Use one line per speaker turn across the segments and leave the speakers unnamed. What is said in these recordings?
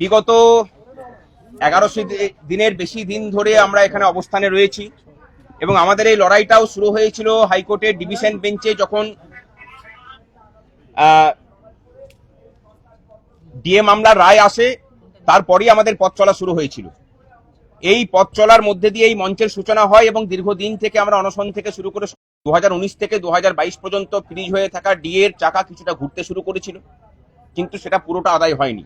বিগত এগারোশো দিনের বেশি দিন ধরে আমরা এখানে অবস্থানে রয়েছি এবং আমাদের এই লড়াইটাও শুরু হয়েছিল হাইকোর্টের ডিভিশন বেঞ্চে যখন ডিএ মামলার রায় আসে, তারপরেই আমাদের পথ চলা শুরু হয়েছিল। এই পথ চলার মধ্যে দিয়ে এই মঞ্চের সূচনা হয় এবং দীর্ঘদিন থেকে আমরা অনশন থেকে শুরু করে দু হাজার উনিশ থেকে দু হাজার বাইশ পর্যন্ত ফ্রিজ হয়ে থাকা ডিএর চাকা কিছুটা ঘুরতে শুরু করেছিল, কিন্তু সেটা পুরোটা আদায় হয়নি।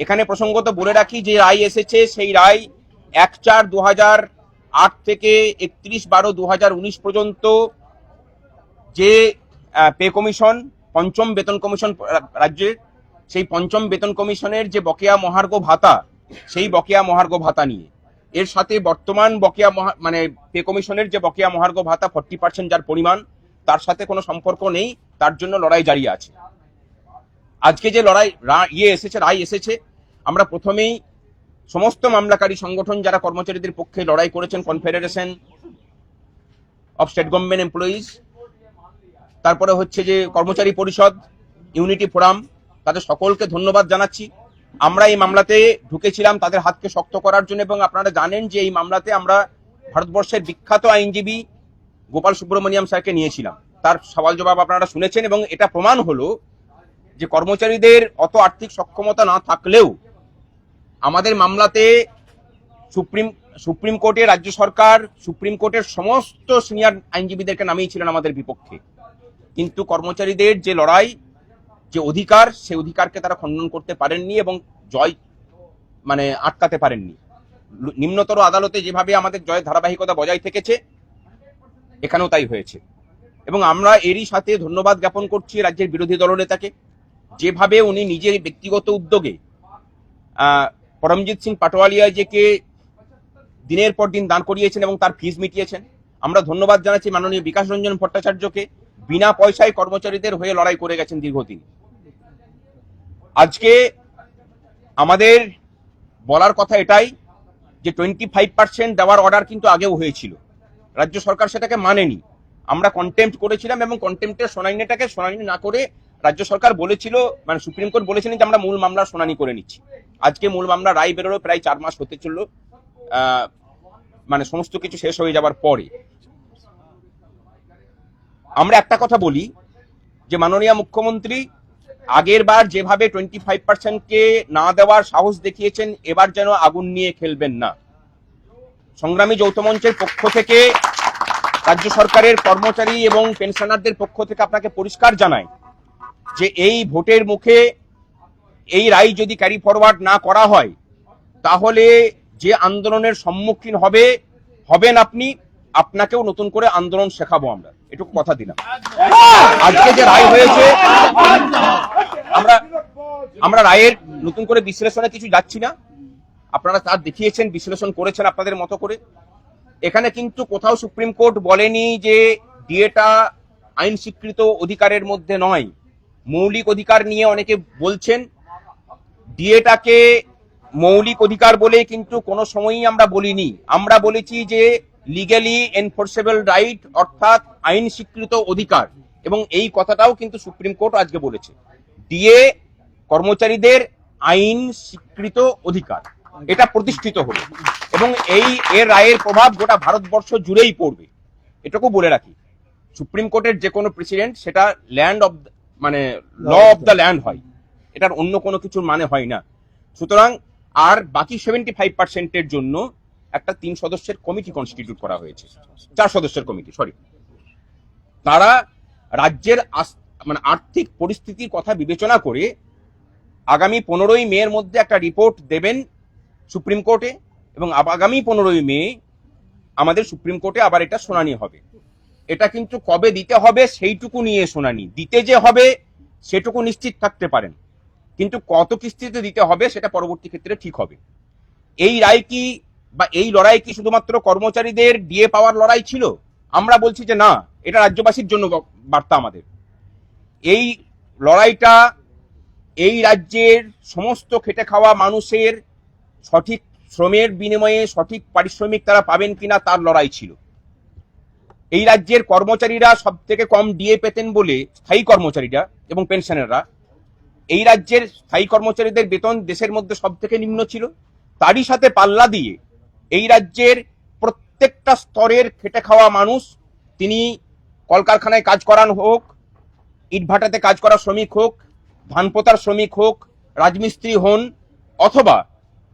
এখানে প্রসঙ্গত বলে রাখি, যে রায় এসেছে, সেই রায় এক চার দু আট থেকে একত্রিশ বারো দু পর্যন্ত যে পে কমিশন, পঞ্চম বেতন কমিশন রাজ্যের, সেই পঞ্চম বেতন কমিশনের যে বকেয়া মহার্ঘ ভাতা, সেই বকেয়া মহার্ঘ ভাতা নিয়ে। এর সাথে বর্তমান বকেয়া মহা- মানে পে কমিশনের যে বকেয়া মহার্ঘ ভাতা, ফর্টি পার্সেন্ট যার পরিমাণ, তার সাথে কোনো সম্পর্ক নেই, তার জন্য লড়াই জারি আছে। আজকে যে লড়াই ইয়ে এসেছে, রায় এসেছে আমরা প্রথমেই সমস্ত মামলাকারী সংগঠন যারা কর্মচারীদের পক্ষে লড়াই করেছেন confederation of state government employees তারপরে হচ্ছে যে কর্মচারী পরিষদ ইউনিটি ফোরাম তাদের সকলকে ধন্যবাদ জানাচ্ছি। আমরা এই মামলাতে ঢুকেছিলাম তাদের হাতকে শক্ত করার জন্য এবং আপনারা জানেন যে এই মামলাতে আমরা ভারতবর্ষের বিখ্যাত আইনজীবী গোপাল সুব্রমণিয়াম স্যারকে নিয়েছিলাম। তার সওয়াল জবাব আপনারা শুনেছেন এবং এটা প্রমাণ হলো যে কর্মচারীদের অত আর্থিক সক্ষমতা না থাকলেও আমাদের মামলাতে সুপ্রিম সুপ্রিম কোর্টে রাজ্য সরকার, সুপ্রিম কোর্টের সমস্ত সিনিয়র আইনজীবীদেরকে নামিয়েছিলেন আমাদের বিপক্ষে। কিন্তু কর্মচারীদের যে লড়াই, যে অধিকার, সেই অধিকারকে তারা খণ্ডন করতে পারেননি এবং জয় মানে আটকাতে পারেননি। নিম্নতর আদালতে যেভাবে আমাদের জয়ের ধারাবাহিকতা বজায় থেকেছে, এখানেও তাই হয়েছে। এবং আমরা এরই সাথে ধন্যবাদ জ্ঞাপন করছি রাজ্যের বিরোধী দলনেতাকে। যেভাবে উনি নিজের ব্যক্তিগত উদ্যোগে পরমজিৎ সিং পাটোয়ালিয়াজিকে দিনের পর দিন দান করিয়েছেন এবং তার ফিস মিটিয়েছেন, আমরা ধন্যবাদ জানাচ্ছি মাননীয় বিকাশ রঞ্জন ভট্টাচার্যকে, বিনা পয়সায় কর্মচারীদের হয়ে লড়াই করে গেছেন দীর্ঘদিন। আজকে আমাদের বলার কথা এটাই যে টোয়েন্টি ফাইভ পার্সেন্ট দেওয়ার অর্ডার কিন্তু আগেও হয়েছিল। রাজ্য সরকার সেটাকে মানেনি। আমরা কন্টেম্প করেছিলাম এবং কন্টেম্পটের শুনানিটাকে শুনানি না করে রাজ্য সরকার বলেছিল মানে সুপ্রিম কোর্ট বলেছিলেন যে আমরা মূল মামলার শুনানি করে নিচ্ছি। আজকে মূল মামলা রায় বেরোলো, প্রায় চার মাস হতে চলল। মানে সমস্ত কিছু শেষ হয়ে যাবার পরে। আমরা একটা কথা বলি, যে মাননীয় মুখ্যমন্ত্রী আগের বার যেভাবে টোয়েন্টি ফাইভ পার্সেন্টকে না দেওয়ার সাহস দেখিয়েছেন, এবার যেন আগুন নিয়ে খেলবেন না। সংগ্রামী যৌথ মঞ্চের পক্ষ থেকে রাজ্য সরকারের কর্মচারী এবং পেনশনারদের পক্ষ থেকে আপনাকে পরিষ্কার জানায় যে এই ভোটের মুখে এই রায় যদি ক্যারি ফরওয়ার্ড না করা হয়, তাহলে যে আন্দোলনের সম্মুখীন হবে, হবেন আপনি, আপনাকেও নতুন করে আন্দোলন শেখাবো আমরা। এটুকু কথা দিলাম। আজকে যে রায় হয়েছে, আমরা আমরা রায়ের নতুন করে বিশ্লেষণে কিছু যাচ্ছি না। আপনারা তার দেখিয়েছেন, বিশ্লেষণ করেছেন আপনাদের মতো করে। এখানে কিন্তু কোথাও সুপ্রিম কোর্ট বলেনি যে ডিএটা আইন স্বীকৃত অধিকারের মধ্যে নয়। মৌলিক অধিকার নিয়ে অনেকে বলছেন ডিএটাকে মৌলিক অধিকার বলে কিন্তু কোনো সময়ই আমরা বলিনি। আমরা বলেছি যে লিগ্যালি এনফোর্সেবল রাইট অর্থাৎ আইন স্বীকৃত অধিকার। এবং এই কথাটাও কিন্তু সুপ্রিম কোর্ট আজকে বলেছে। ডিএ কর্মচারীদের আইন স্বীকৃত অধিকার। এটা প্রতিষ্ঠিত হলো। এবং এই এর রায়ের প্রভাব গোটা ভারতবর্ষ জুড়েই পড়বে। এটুকু বলে রাখি। সুপ্রিম কোর্টের যে কোনো প্রেসিডেন্ট সেটা ল্যান্ড অফ মানে ল অফ দ্য ল্যান্ড হয়। এটার অন্য কোনো কিছুর মানে হয় না। সুতরাং আর বাকি সেভেন্টি ফাইভ পার্সেন্টের জন্য একটা তিন সদস্যের কমিটি কনস্টিটিউট করা হয়েছে। চার সদস্যের কমিটি সরি তারা রাজ্যের মানে আর্থিক পরিস্থিতির কথা বিবেচনা করে আগামী পনেরোই মে এর মধ্যে একটা রিপোর্ট দেবেন সুপ্রিম কোর্টে এবং আগামী পনেরোই মে আমাদের সুপ্রিম কোর্টে আবার এটা শুনানি হবে। এটা কিন্তু কবে দিতে হবে সেইটুকু নিয়ে শুনানি। দিতে যে হবে সেটুকু নিশ্চিত থাকতে পারেন। কিন্তু কত কিস্তিতে দিতে হবে সেটা পরবর্তী ক্ষেত্রে ঠিক হবে। এই রায় কি বা এই লড়াই কি শুধুমাত্র কর্মচারীদের ডিএ পাওয়ার লড়াই ছিল? আমরা বলছি যে না, এটা রাজ্যবাসীর জন্য বার্তা আমাদের। এই লড়াইটা এই রাজ্যের সমস্ত খেটে খাওয়া মানুষের সঠিক শ্রমের বিনিময়ে সঠিক পারিশ্রমিক তারা পাবেন কিনা তার লড়াই ছিল। এই রাজ্যের কর্মচারীরা সব থেকে কম ডিএ পেতেন বলে স্থায়ী কর্মচারীরা এবং পেনশনাররা এই রাজ্যের স্থায়ী কর্মচারীদের বেতন দেশের মধ্যে সব থেকে নিম্ন ছিল। তারই সাথে পাল্লা দিয়ে এই রাজ্যের প্রত্যেকটা স্তরের খেটে খাওয়া মানুষ, তিনি কলকারখানায় কাজ করান হোক, ইটভাটাতে কাজ করা শ্রমিক হোক ধান পোতার শ্রমিক হোক, রাজমিস্ত্রি হন অথবা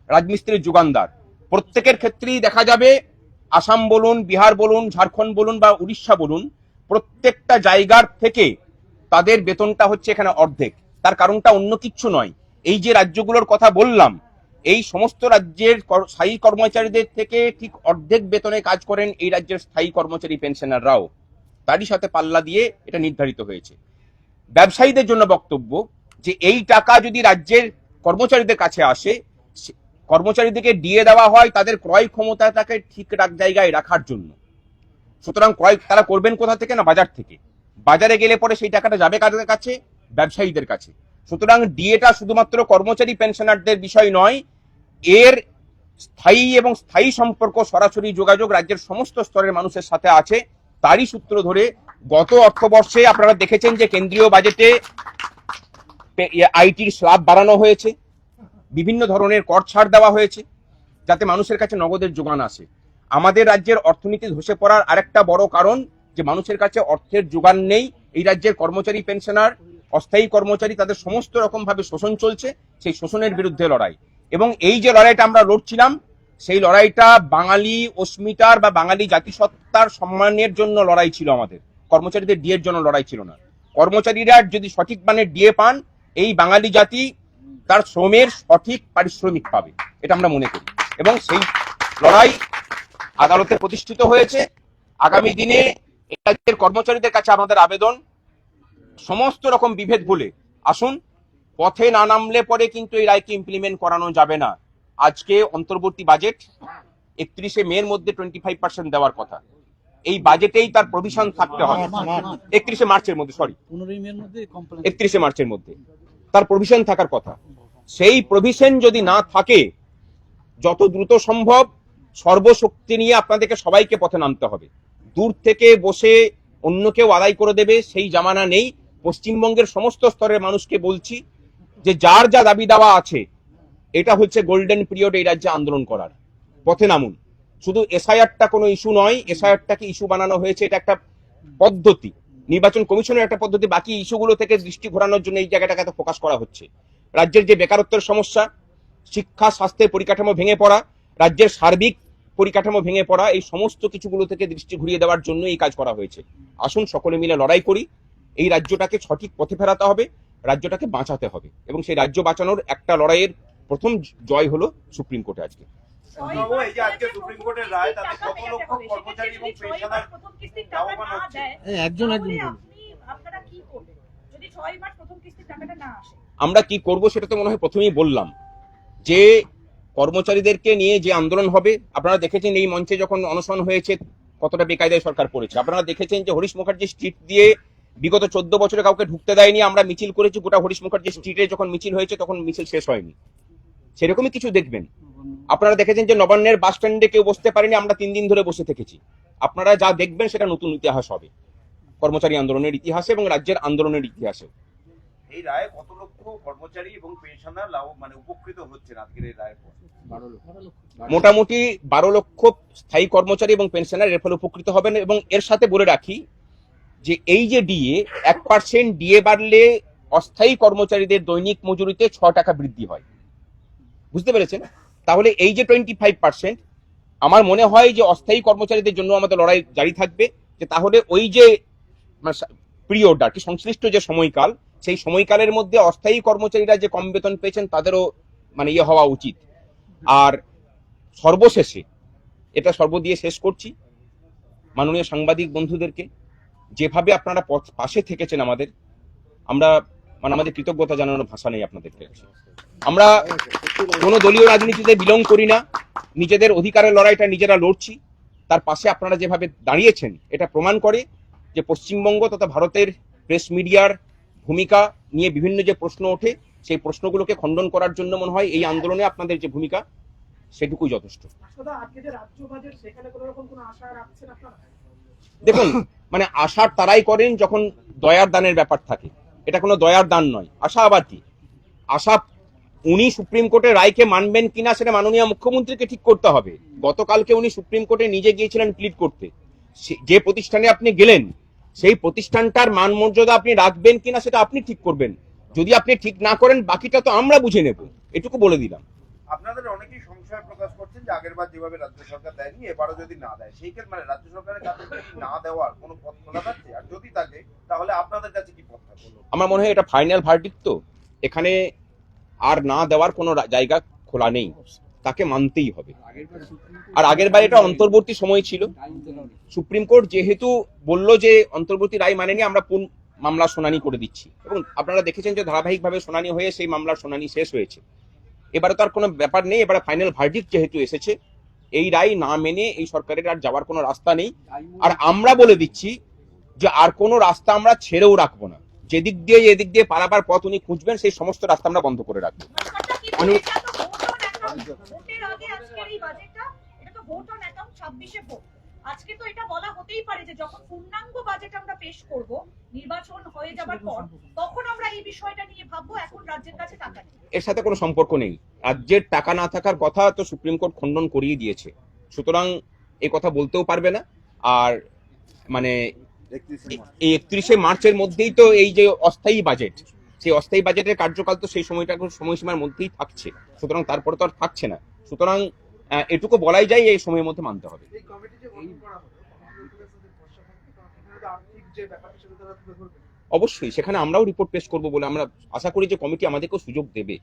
রাজমিস্ত্রির যোগানদার। প্রত্যেকের ক্ষেত্রেই দেখা যাবে আসাম বলুন, বিহার বলুন, ঝাড়খণ্ড বলুন বা উড়িষ্যা বলুন, প্রত্যেকটা জায়গার থেকে তাদের বেতনটা হচ্ছে এখানে অর্ধেক। তার কারণটা অন্য কিচ্ছু নয়। এই যে রাজ্যগুলোর কথা বললাম, এই সমস্ত রাজ্যের স্থায়ী কর্মচারীদের থেকে ঠিক অর্ধেক বেতনে কাজ করেন এই রাজ্যের স্থায়ী কর্মচারী পেনশনাররাও। তারই সাথে পাল্লা দিয়ে এটা নির্ধারিত হয়েছে। ব্যবসায়ীদের জন্য বক্তব্য যে, এই টাকা যদি রাজ্যের কর্মচারীদের কাছে আসে কর্মচারীদেরকে দিয়ে দেওয়া হয় তাদের ক্রয় ক্ষমতাটাকে ঠিক রাখ- জায়গায় রাখার জন্য। সুতরাং ক্রয় তারা করবেন কোথা থেকে না বাজার থেকে? বাজারে গেলে পরে সেই টাকাটা যাবে কাদের কাছে? ব্যবসায়ীদের কাছে। সুতরাং ডিএটা শুধুমাত্র কর্মচারী পেনশনারদের বিষয় নয়, এর স্থায়ী এবং স্থায়ী সম্পর্ক সরাসরি যোগাযোগ রাজ্যের সমস্ত স্তরের মানুষের সাথে আছে। তারই সূত্র ধরে গত অর্থবর্ষে আপনারা দেখেছেন যে কেন্দ্রীয় বাজেটে আইটির স্ল্যাব বাড়ানো হয়েছে। বিভিন্ন ধরনের কর ছাড় দেওয়া হয়েছে, যাতে মানুষের কাছে নগদের যোগান আসে। আমাদের রাজ্যের অর্থনীতি ধসে পড়ার আরেকটা বড় কারণ যে মানুষের কাছে অর্থের যোগান নেই। এই রাজ্যের কর্মচারী পেনশনার অস্থায়ী কর্মচারী তাদের সমস্ত রকম ভাবে শোষণ চলছে, সেই শোষণের বিরুদ্ধে লড়াই। এবং এই যে লড়াইটা আমরা লড়ছিলাম, সেই লড়াইটা বাঙালি অস্মিতার বা বাঙালি জাতিসত্তার সম্মানের জন্য লড়াই ছিল আমাদের। কর্মচারীদের ডিএর জন্য লড়াই ছিল না। কর্মচারীরা যদি সঠিক মানের ডিএ পান, এই বাঙালি জাতি তার শ্রমের সঠিক পারিশ্রমিক পাবে, এটা আমরা মনে করি। এবং সেই লড়াই আদালতে প্রতিষ্ঠিত হয়েছে। আগামী দিনে এই রাজ্যের কর্মচারীদের কাছে আমাদের আবেদন সমস্ত রকম বিভেদ ভুলে। আসুন পথে না নামলে পরে কিন্তু এই রায়কে ইমপ্লিমেন্ট করানো যাবে না। আজকে অন্তর্বর্তী বাজেট একত্রিশে মে এর মধ্যে টোয়েন্টি ফাইভ পার্সেন্ট দেওয়ার কথা। এই বাজেটেই তার প্রভিশন থাকতে হবে। একত্রিশে মার্চের মধ্যে সরি
মের
একত্রিশে মার্চের মধ্যে। তার প্রভিশন থাকার কথা। সেই প্রভিশন যদি না থাকে যত দ্রুত সম্ভব সর্বশক্তি নিয়ে আপনাদেরকে সবাইকে পথে নামতে হবে। দূর থেকে বসে অন্য কেউ আদায় করে দেবে সেই জামানা নেই। পশ্চিমবঙ্গের সমস্ত স্তরের মানুষকে বলছি যে যার যা দাবি দাওয়া আছে, এটা হচ্ছে গোল্ডেন পিরিয়ড এই রাজ্যে আন্দোলন করার। পথে নামুন। শুধু এসআইআরটা কোনো ইস্যু নয় এসআইআরটাকে ইস্যু বানানো হয়েছে, এটা একটা পদ্ধতি। নির্বাচন কমিশনের একটা পদ্ধতি, বাকি ইস্যুগুলো থেকে দৃষ্টি ঘোরানোর জন্য এই জায়গাটাকে এত ফোকাস করা হচ্ছে। রাজ্যের যে বেকারত্বের সমস্যা, শিক্ষা, স্বাস্থ্যের পরিকাঠামো ভেঙে পড়া, রাজ্যের সার্বিক পরিকাঠামো ভেঙে পড়া, এই সমস্ত কিছুগুলো থেকে দৃষ্টি ঘুরিয়ে দেওয়ার জন্য এই কাজ করা হয়েছে। আসুন সকলে মিলে লড়াই করি। এই রাজ্যটাকে সঠিক পথে ফেরাতে হবে রাজ্যটাকে বাঁচাতে হবে। এবং সেই রাজ্য বাঁচানোর একটা লড়াইয়ের প্রথম জয় হলো সুপ্রিম কোর্টে আজকে।
বাবু, এই যে আজকে সুপ্রিম কোর্টের রায়, তাতে কত লক্ষ কর্মচারী এবং পেনশনার লাভবান হচ্ছে?
একজন একজন বলুন।
আপনারা কি করবেন? যদি ছয় মাস প্রথম কিস্তির টাকাটা না আসে।
আমরা কি করব সেটা তো মনে হয় প্রথমেই বললাম। যে কর্মচারীদেরকে নিয়ে যে আন্দোলন হবে আপনারা দেখেছেন এই মঞ্চে যখন অনশন হয়েছে কতটা বেকায়দায় সরকার পড়েছে। আপনারা দেখেছেন যে হরিশ মুখার্জি স্ট্রিট দিয়ে বিগত চোদ্দ বছরে কাউকে ঢুকতে দেয়নি আমরা মিছিল করেছি গোটা হরিশ মুখার্জি স্ট্রিটে যখন মিছিল হয়েছে তখন মিছিল শেষ হয়নি। সেরকমই কিছু দেখবেন। আপনারা দেখেছেন যে নবান্নের বাস স্ট্যান্ডে কেউ বসতে পারেনি আমরা তিন দিন ধরে বসে থেকেছি। আপনারা যা দেখবেন সেটা নতুন ইতিহাস হবে। কর্মচারী আন্দোলনের ইতিহাসে এবং রাজ্যের আন্দোলনের ইতিহাসে।
এই রায়ে কত লক্ষ কর্মচারী এবং পেনশনার লাভ মানে উপকৃত হচ্ছেন আজকের এই রায়ের পর?
মোটামুটি বারো লক্ষ স্থায়ী কর্মচারী এবং পেনশনার এর ফলে উপকৃত হবেন এবং এর সাথে বলে রাখি যে এই যে ডিএ এক পার্সেন্ট ডিএ বাড়লে অস্থায়ী কর্মচারীদের দৈনিক মজুরিতে ছ টাকা বৃদ্ধি হয়। বুঝতে পেরেছেন? তাহলে এই যে টোয়েন্টি ফাইভ পার্সেন্ট আমার মনে হয় যে অস্থায়ী কর্মচারীদের জন্য আমাদের লড়াই জারি থাকবে, যে তাহলে ওই যে পিরিয়ড আর কি সংশ্লিষ্ট যে সময়কাল, সেই সময়কালের মধ্যে অস্থায়ী কর্মচারীরা যে কম বেতন পেয়েছেন, তাদেরও মানে ইয়ে হওয়া উচিত। আর সর্বশেষে, এটা সর্ব দিয়ে শেষ করছি। মাননীয় সাংবাদিক বন্ধুদেরকে যেভাবে আপনারা পাশে থেকেছেন আমাদের, আমরা মানে আমাদের কৃতজ্ঞতা জানানোর ভাষা নেই আপনাদের আমরা কোনো দলীয় রাজনীতিতে বিলং করি না, নিজেদের অধিকারের লড়াইটা নিজেরা লড়ছি, তার পাশে আপনারা যেভাবে দাঁড়িয়েছেন, এটা প্রমাণ করে যে পশ্চিমবঙ্গ তথা ভারতের প্রেস মিডিয়ার ভূমিকা নিয়ে বিভিন্ন যে প্রশ্ন ওঠে, সেই প্রশ্নগুলোকে খণ্ডন করার জন্য মনে হয় এই আন্দোলনে আপনাদের যে ভূমিকা, সেটুকুই যথেষ্ট। দেখুন মানে আশার তারাই করেন যখন দয়ার দানের ব্যাপার থাকে। এটা কোনো দয়ার দান নয় আশা আবার কি আশা, উনি সুপ্রিম কোর্টের রায়কে মানবেন কিনা সেটা মাননীয় মুখ্যমন্ত্রীকে ঠিক করতে হবে। গতকালকে উনি সুপ্রিম কোর্টে নিজে গিয়েছিলেন প্লিড করতে। যে প্রতিষ্ঠানে আপনি গেলেন, সেই প্রতিষ্ঠানটার মান মর্যাদা আপনি রাখবেন কিনা সেটা আপনি ঠিক করবেন। যদি আপনি ঠিক না করেন, বাকিটা তো আমরা বুঝে নেব। এটুকু বলে দিলাম।
আপনাদের অনেকেই সংশয় প্রকাশ করছেন যে আগের বার যেভাবে রাজ্য সরকার দেয়নি, এবারও যদি না দেয়, সেই ক্ষেত্রে মানে রাজ্য সরকারের কাছে না দেওয়ার কোনো পথ খোলা থাকছে, আর যদি থাকে, তাহলে আপনাদের কাছে কি পথ থাকবে?
আমার মনে হয় এটা ফাইনাল ভার্ডিক্ট তো। এখানে আর না দেওয়ার কোনো জায়গা খোলা নেই। তাকে মানতেই হবে। আর আগের বার এটা অন্তর্বর্তী সময় ছিল। সুপ্রিম কোর্ট যেহেতু বলল যে অন্তর্বর্তী রায় মানেনি, আমরা মামলা শুনানি করে দিচ্ছি। এবং আপনারা দেখেছেন যে ধারাবাহিকভাবে শুনানি হয়ে সেই মামলার শুনানি শেষ হয়েছে। এবারে তো আর কোনো ব্যাপার নেই এবারে ফাইনাল ভার্ডিক্ট যেহেতু এসেছে এই রায় না মেনে এই সরকারের আর যাওয়ার কোনো রাস্তা নেই। আর আমরা বলে দিচ্ছি যে আর কোনো রাস্তা আমরা ছেড়েও রাখব না। যেদিক দিয়ে এদিক দিয়ে পারাবার পথ উনি খুঁজবেন সেই সমস্ত রাস্তা আমরা বন্ধ করে রাখব।
ভোটের আগে আজকের এই বাজেটটা এটা তো ভোট অন অ্যাকাউন্ট ছাব্বিশে ভোট আজকে তো এটা বলা হতেই পারে যে যখন পূর্ণাঙ্গ বাজেট আমরা পেশ করব নির্বাচন হয়ে যাবার পর তখন আমরা এই বিষয়টা নিয়ে ভাববো এখন রাজ্যের কাছে টাকা নেই।
এর সাথে কোনো সম্পর্ক নেই। রাজ্যের টাকা না থাকার কথা তো সুপ্রিম কোর্ট খণ্ডন করিয়ে দিয়েছে। সুতরাং এই কথা বলতেও পারবে না। আর মানে এই একত্রিশে মার্চের মধ্যেই তো এই যে অস্থায়ী বাজেট সেই অস্থায়ী বাজেটের কার্যকাল তো সেই সময়টা সময়সীমার মধ্যেই থাকছে। সুতরাং তারপরে তো আর থাকছে না। সুতরাং এটুকু বলাই যায় এই সময়ের মধ্যে মানতে হবে। অবশ্যই সেখানে আমরাও রিপোর্ট পেশ করব বলে আমরা আশা করি যে কমিটি আমাদেরকেও সুযোগ দেবে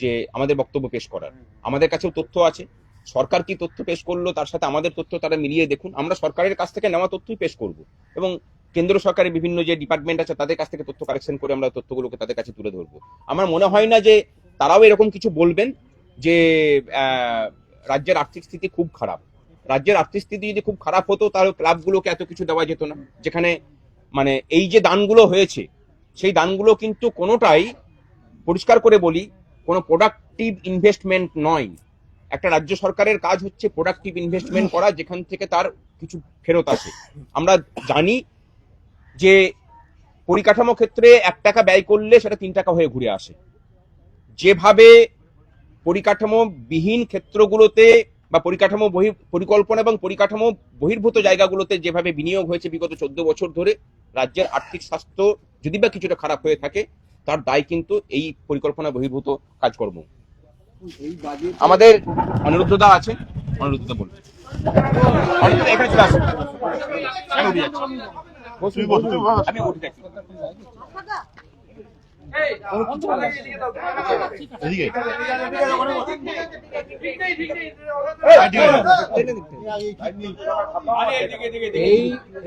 যে আমাদের বক্তব্য পেশ করার। আমাদের কাছেও তথ্য আছে সরকার কি তথ্য পেশ করল তার সাথে আমাদের তথ্য তারা মিলিয়ে দেখুন। আমরা সরকারের কাছ থেকে নেওয়া তথ্যই পেশ করব এবং কেন্দ্র সরকারের বিভিন্ন যে ডিপার্টমেন্ট আছে তাদের কাছ থেকে তথ্য কালেকশন করে আমরা তথ্যগুলোকে তাদের কাছে তুলে ধরবো। আমার মনে হয় না যে তারাও এরকম কিছু বলবেন যে আহ, রাজ্যের আর্থিক স্থিতি খুব খারাপ। রাজ্যের আর্থিক স্থিতি যদি খুব খারাপ হতো, তাহলে ক্লাবগুলোকে এত কিছু দেওয়া যেত না। যেখানে মানে এই যে দানগুলো হয়েছে, সেই দানগুলো কিন্তু কোনোটাই, পরিষ্কার করে বলি, কোনো প্রোডাক্টিভ ইনভেস্টমেন্ট নয়। একটা রাজ্য সরকারের কাজ হচ্ছে প্রোডাক্টিভ ইনভেস্টমেন্ট করা, যেখান থেকে তার কিছু ফেরত আসে। আমরা জানি যে পরিকাঠামো ক্ষেত্রে এক টাকা ব্যয় করলে সেটা তিন টাকা হয়ে ঘুরে আসে। যেভাবে পরিকাঠামো বিহীন ক্ষেত্রগুলোতে বা পরিকাঠামো বহি পরিকল্পনা এবং পরিকাঠামো বহির্ভূত জায়গাগুলোতে যেভাবে বিনিয়োগ হয়েছে বিগত চোদ্দ বছর ধরে, রাজ্যের আর্থিক স্বাস্থ্য যদি বা কিছুটা খারাপ হয়ে থাকে, তার দায় কিন্তু এই পরিকল্পনা বহির্ভূত কাজকর্ম। আমাদের অনিরুদ্ধদা আছে চলে আসুন। আমি উঠে যাচ্ছি। আমি উঠে যাচ্ছি
এই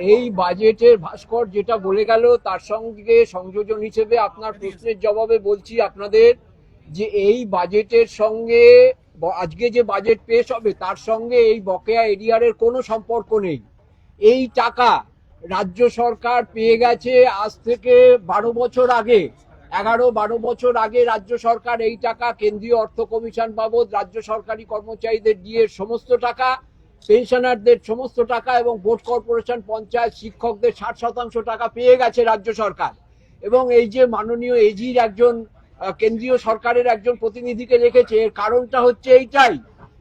এই বাজেটের ভাস্কর যেটা বলে গেল তার সঙ্গে সংযোজন হিসেবে আপনার প্রশ্নের জবাবে বলছি আপনাদের যে এই বাজেটের সঙ্গে আজকে যে বাজেট পেশ হবে তার সঙ্গে এই বকেয়া এরিয়ারের কোনো সম্পর্ক নেই। এই টাকা রাজ্য সরকার পেয়ে গেছে আজ থেকে বারো বছর আগে। এগারো বারো বছর আগে রাজ্য সরকার এই টাকা কেন্দ্রীয় অর্থ কমিশন বাবদ রাজ্য সরকারি কর্মচারীদের দিয়ে সমস্ত টাকা, পেনশনারদের সমস্ত টাকা এবং বোর্ড কর্পোরেশন পঞ্চায়েত শিক্ষকদের ষাট শতাংশ টাকা পেয়ে গেছে রাজ্য সরকার। এবং এই যে মাননীয় এজির একজন কেন্দ্রীয় সরকারের একজন প্রতিনিধিকে রেখেছে, এর কারণটা হচ্ছে এইটাই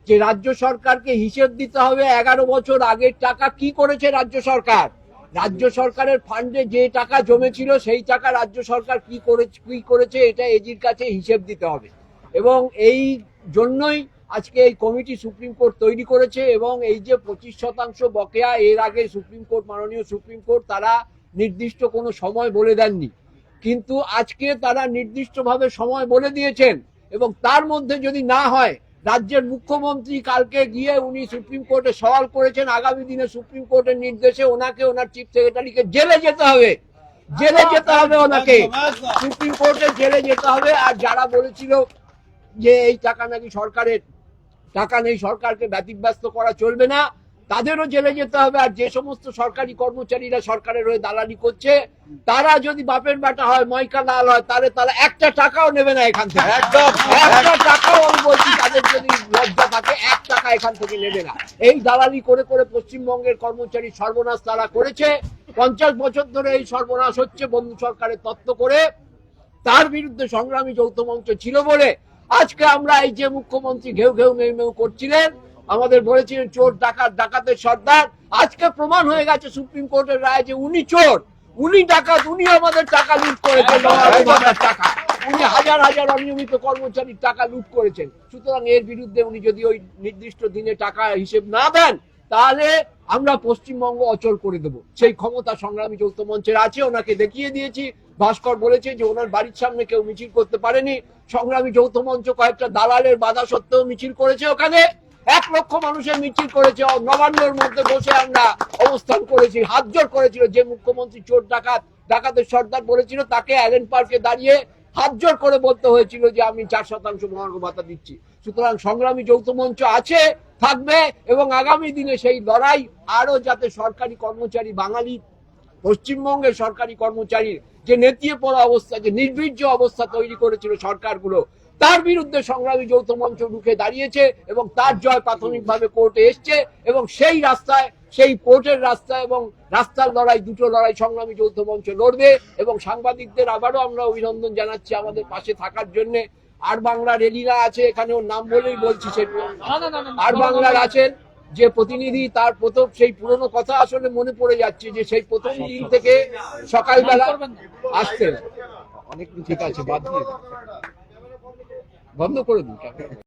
যে রাজ্য সরকারকে হিসেব দিতে হবে এগারো বছর আগের টাকা কি করেছে রাজ্য সরকার। রাজ্য সরকারের ফান্ডে যে টাকা জমেছিল, সেই টাকা রাজ্য সরকার কি করে কি করেছে, এটা এজির কাছে হিসেব দিতে হবে। এবং এই জন্যই আজকে এই কমিটি সুপ্রিম কোর্ট তৈরি করেছে এবং এই যে পঁচিশ শতাংশ বকেয়া, এর আগে সুপ্রিম কোর্ট, মাননীয় সুপ্রিম কোর্ট, তারা নির্দিষ্ট কোনো সময় বলে দেননি। কিন্তু আজকে তারা নির্দিষ্টভাবে সময় বলে দিয়েছেন এবং তার মধ্যে যদি না হয় রাজ্যের মুখ্যমন্ত্রী কালকে গিয়ে উনি সুপ্রিম কোর্টে সওয়াল করেছেন, আগামী দিনে সুপ্রিম কোর্টের নির্দেশে ওনাকে ওনার চিফ সেক্রেটারিকে জেলে যেতে হবে। জেলে যেতে হবে ওনাকে। সুপ্রিম কোর্টে জেলে যেতে হবে। আর যারা বলেছিল যে এই টাকা নাকি সরকারের, টাকা নেই সরকারকে ব্যতিব্যস্ত করা চলবে না তাদেরও জেলে যেতে হবে। আর যে সমস্ত সরকারি কর্মচারীরা সরকারের হয়ে দালালি করছে তারা যদি বাপের বাটা হয় ময়কা লাল হয় তাহলে তারা একটা টাকাও নেবে না এখান থেকে। একদম। একটা টাকাও আমি বলছি তাদের যদি লজ্জা থাকে এক টাকা এখান থেকে নেবে না। এই দালালি করে করে পশ্চিমবঙ্গের কর্মচারী সর্বনাশ তারা করেছে। পঞ্চাশ বছর ধরে এই সর্বনাশ হচ্ছে বন্ধু সরকারের তত্ত্ব করে। তার বিরুদ্ধে সংগ্রামী যৌথ মঞ্চ ছিল বলে আজকে আমরা এই যে মুখ্যমন্ত্রী ঘেউ ঘেউ মেউ মেউ করছিলেন আমাদের বলেছিলেন চোর ডাকাত ডাকাতের সর্দার। আজকে প্রমাণ হয়ে গেছে সুপ্রিম কোর্টের রায় যে উনি চোর। উনি ডাকাত উনি আমাদের টাকা লুট করেছেন। টাকা। উনি হাজার হাজার অনিয়মিত কর্মচারীর টাকা লুট করেছেন। সুতরাং এর বিরুদ্ধে উনি যদি ওই নির্দিষ্ট দিনে টাকা হিসেব না দেন তাহলে আমরা পশ্চিমবঙ্গ অচল করে দেব। সেই ক্ষমতা সংগ্রামী যৌথ মঞ্চের আছে ওনাকে দেখিয়ে দিয়েছি। ভাস্কর বলেছে যে ওনার বাড়ির সামনে কেউ মিছিল করতে পারেনি। সংগ্রামী যৌথ মঞ্চ কয়েকটা দালালের বাধা সত্ত্বেও মিছিল করেছে ওখানে। এক লক্ষ মানুষের মিছিল করেছে নবান্নর মধ্যে বসে আমরা অবস্থান করেছি হাত জোর করেছিল, যে মুখ্যমন্ত্রী চোর ডাকাত, ডাকাতের সর্দার বলেছিল, তাকে অ্যালেন পার্কে দাঁড়িয়ে হাত জোর করে বলতে হয়েছিল যে আমি চার শতাংশ মহার্ঘ ভাতা দিচ্ছি। সুতরাং সংগ্রামী যৌথ মঞ্চ আছে, থাকবে, এবং আগামী দিনে সেই লড়াই আরও যাতে সরকারি কর্মচারী বাঙালি, পশ্চিমবঙ্গের সরকারি কর্মচারীর যে নেতিয়ে পড়া অবস্থা, যে নির্বীর্য অবস্থা তৈরি করেছিল সরকারগুলো তার বিরুদ্ধে সংগ্রামী যৌথ মঞ্চ রুখে দাঁড়িয়েছে এবং তার জয় প্রাথমিকভাবে কোর্টে এসছে এবং সেই রাস্তায় সেই কোর্টের রাস্তায় এবং রাস্তার লড়াই দুটো লড়াই সংগ্রামী যৌথ মঞ্চ লড়বে এবং সাংবাদিকদের আবারও আমরা অভিনন্দন জানাচ্ছি আমাদের পাশে থাকার জন্য। আর বাংলার রেলিরা আছে এখানে ওর নাম বলেই বলছি সে আর বাংলার আছেন যে প্রতিনিধি তার প্রথম সেই পুরনো কথা আসলে মনে পড়ে যাচ্ছে যে সেই প্রথম দিন থেকে সকালবেলা আসতেন। অনেক ঠিক আছে বাদ দিয়ে। বন্ধ করে দিন